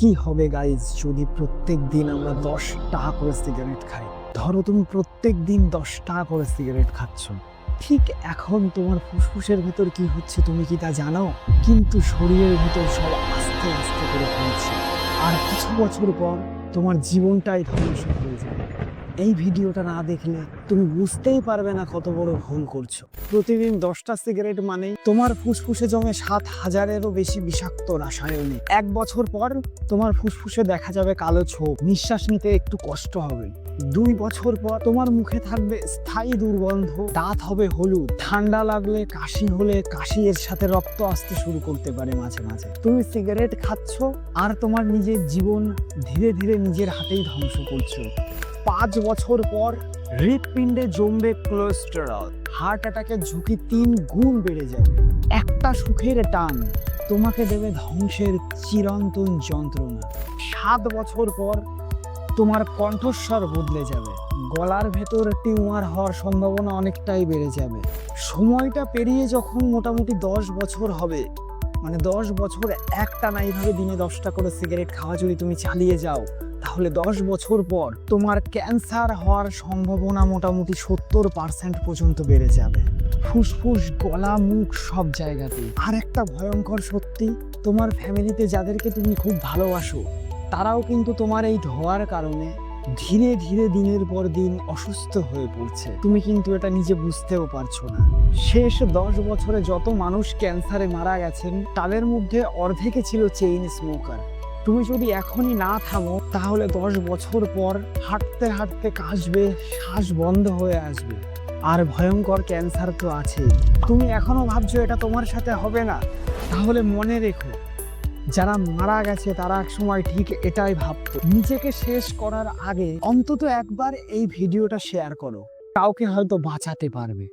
কি হবে গাইজ যদি প্রত্যেক দিন আমরা দশ টাকা করে সিগারেট খাই, ধরো তুমি প্রত্যেক দিন দশ টাকা করে সিগারেট খাচ্ছ। ঠিক এখন তোমার ফুসফুসের ভেতর কি হচ্ছে, তুমি কি তা জানো? কিন্তু শরীরের ভেতর সব আস্তে আস্তে করে ফেলছে আর কিছু বছর পর তোমার জীবনটাই ধ্বংস হয়ে যাবে। এই ভিডিওটা না দেখলে তুমি বুঝতেই পারবে না কত বড় ভুল করছ। প্রতিদিন দশটা সিগারেট মানে তোমার ফুসফুসে জমে সাত হাজারেরও বেশি বিষাক্ত রাসায়নিক। এক বছর পর তোমার ফুসফুসে দেখা যাবে কালো ছোপ। নিঃশ্বাস নিতে একটু কষ্ট হবে। দুই বছর পর তোমার মুখে থাকবে স্থায়ী দুর্গন্ধ। দাঁত হবে হলুদ। ঠান্ডা লাগলে কাশি হলে কাশি এর সাথে রক্ত আসতে শুরু করতে পারে মাঝে মাঝে। তুমি সিগারেট খাচ্ছ আর তোমার নিজের জীবন ধীরে ধীরে নিজের হাতেই ধ্বংস করছ। পাঁচ বছর পর হৃৎপিণ্ডে জমবে কোলেস্টেরল হার্ট অ্যাটাকের ঝুঁকি তিন গুণ বেড়ে যাবে একটা সুখের টান, তোমাকে দেবে ধ্বংসের চিরন্তন যন্ত্রণা। সাত বছর পর তোমার কণ্ঠস্বর বদলে যাবে। গলার ভেতর টিউমার হওয়ার সম্ভাবনা অনেকটাই বেড়ে যাবে। সময়টা পেরিয়ে যখন মোটামুটি দশ বছর হবে মানে দশ বছর একটা একটানা এইভাবে দিনে দশটা করে সিগারেট খাওয়া যদি তুমি চালিয়ে যাও তাহলে দশ বছর পর তোমার ক্যান্সার হওয়ার সম্ভাবনা মোটামুটি সত্তর পার্সেন্ট পর্যন্ত বেড়ে যাবে। ফুসফুস, গলা, মুখ সব জায়গাতে আর একটা ভয়ঙ্কর সত্যি, তোমার ফ্যামিলিতে যাদেরকে তুমি খুব ভালোবাসো, তারাও কিন্তু তোমার এই ধোয়ার কারণে ধীরে ধীরে দিনের পর দিন অসুস্থ হয়ে পড়ছে। তুমি কিন্তু এটা নিজে বুঝতেও পারছ না। শেষ দশ বছরে যত মানুষ ক্যান্সারে মারা গেছেন, তাদের মধ্যে অর্ধেকে ছিল চেইন স্মোকার। তুমি যদি এখনই না থামো, তাহলে দশ বছর পর হাঁটতে হাঁটতে কাশবে, শ্বাস বন্ধ হয়ে আসবে। আর ভয়ঙ্কর ক্যান্সার তো আছেই। তুমি এখনও ভাবছ এটা তোমার সাথে হবে না? তাহলে মনে রেখো, যারা মারা গেছে তারা এক সময় ঠিক এটাই ভাবতো। নিজেকে শেষ করার আগে অন্তত একবার এই ভিডিওটা শেয়ার করো। কাউকে হয়তো বাঁচাতে পারবে।